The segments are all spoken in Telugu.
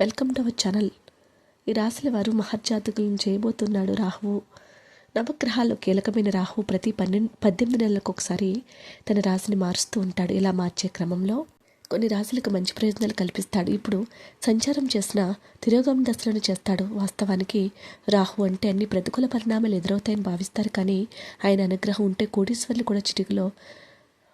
Welcome to our channel. ఈ రాశుల వారు మహర్జాతకులను చేయబోతున్నాడు రాహువు. నవగ్రహాల్లో కీలకమైన రాహువు ప్రతి పన్నెండు పద్దెనిమిది నెలలకు ఒకసారి తన రాశిని మారుస్తూ ఉంటాడు. ఇలా మార్చే క్రమంలో కొన్ని రాశులకు మంచి ప్రయోజనాలు కల్పిస్తాడు. ఇప్పుడు సంచారం చేసిన తిరోగం దశలను చేస్తాడు. వాస్తవానికి రాహు అంటే అన్ని ప్రతికూల పరిణామాలు ఎదురవుతాయని భావిస్తారు. కానీ ఆయన అనుగ్రహం ఉంటే కోటీశ్వర్లు కూడా చిటికలో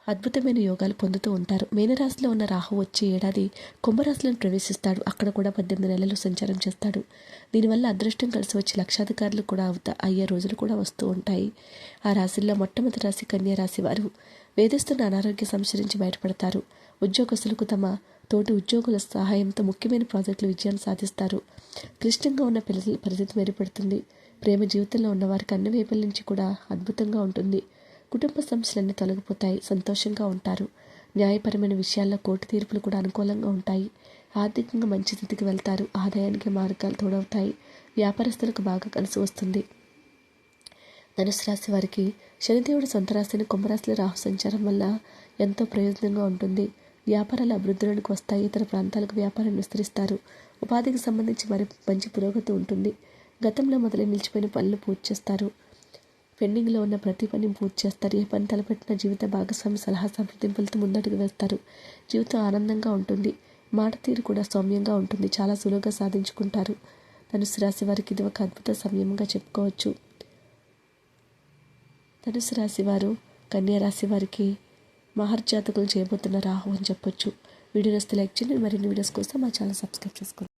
అద్భుతమైన యోగాలు పొందుతూ ఉంటారు. మీనరాశిలో ఉన్న రాహు వచ్చే ఏడాది కుంభరాశిలను ప్రవేశిస్తాడు. అక్కడ కూడా పద్దెనిమిది నెలలు సంచారం చేస్తాడు. దీనివల్ల అదృష్టం కలిసి వచ్చి లక్షాధికారులు కూడా అవుతా అయ్యే రోజులు కూడా వస్తూ ఉంటాయి. ఆ రాశిల్లో మొట్టమొదటి రాశి కన్యా రాశి వారు వేధిస్తున్న అనారోగ్య సమస్య నుంచి బయటపడతారు. ఉద్యోగస్తులకు తమ తోటి ఉద్యోగుల సహాయంతో ముఖ్యమైన ప్రాజెక్టులు విజయాన్ని సాధిస్తారు. క్లిష్టంగా ఉన్న పిల్లల పరిస్థితి మెరుగుపడుతుంది ప్రేమ జీవితంలో ఉన్న వారికి అన్ని వైపుల నుంచి కూడా అద్భుతంగా ఉంటుంది. కుటుంబ సమస్యలన్నీ తొలగిపోతాయి సంతోషంగా ఉంటారు. న్యాయపరమైన విషయాల్లో కోర్టు తీర్పులు కూడా అనుకూలంగా ఉంటాయి. ఆర్థికంగా మంచి స్థితికి వెళ్తారు. ఆదాయానికి మార్గాలు తోడవుతాయి. వ్యాపారస్తులకు బాగా కలిసి వస్తుంది. ధనుసు రాశి వారికి శనిదేవుడు సొంత రాశిని కుంభరాశిలో రాహు సంచారం వల్ల ఎంతో ప్రయోజనంగా ఉంటుంది. వ్యాపారాలు అభివృద్ధిలోనికి వస్తాయి. ఇతర ప్రాంతాలకు వ్యాపారాన్ని విస్తరిస్తారు. ఉపాధికి సంబంధించి మరి మంచి పురోగతి ఉంటుంది. గతంలో మొదలై నిలిచిపోయిన పనులు పూర్తి చేస్తారు. పెండింగ్లో ఉన్న ప్రతి పని పూర్తి చేస్తారు. ఏ పని తలపెట్టిన జీవిత భాగస్వామి సలహా సంప్రదింపులతో ముందడుగు వేస్తారు. జీవితం ఆనందంగా ఉంటుంది. మాట తీరు కూడా సౌమ్యంగా ఉంటుంది. చాలా సులువుగా సాధించుకుంటారు. ధనుసు రాశి వారికి ఇది ఒక అద్భుత సమయంగా చెప్పుకోవచ్చు. ధనుసు రాశి వారు కన్యా రాశి వారికి మహర్జాతకులు చేయబోతున్న రాహు అని చెప్పొచ్చు. వీడియో వస్తే లైక్ చేయండి. మరిన్ని వీడియోస్ కోసం మా ఛానల్ సబ్స్క్రైబ్ చేసుకోండి.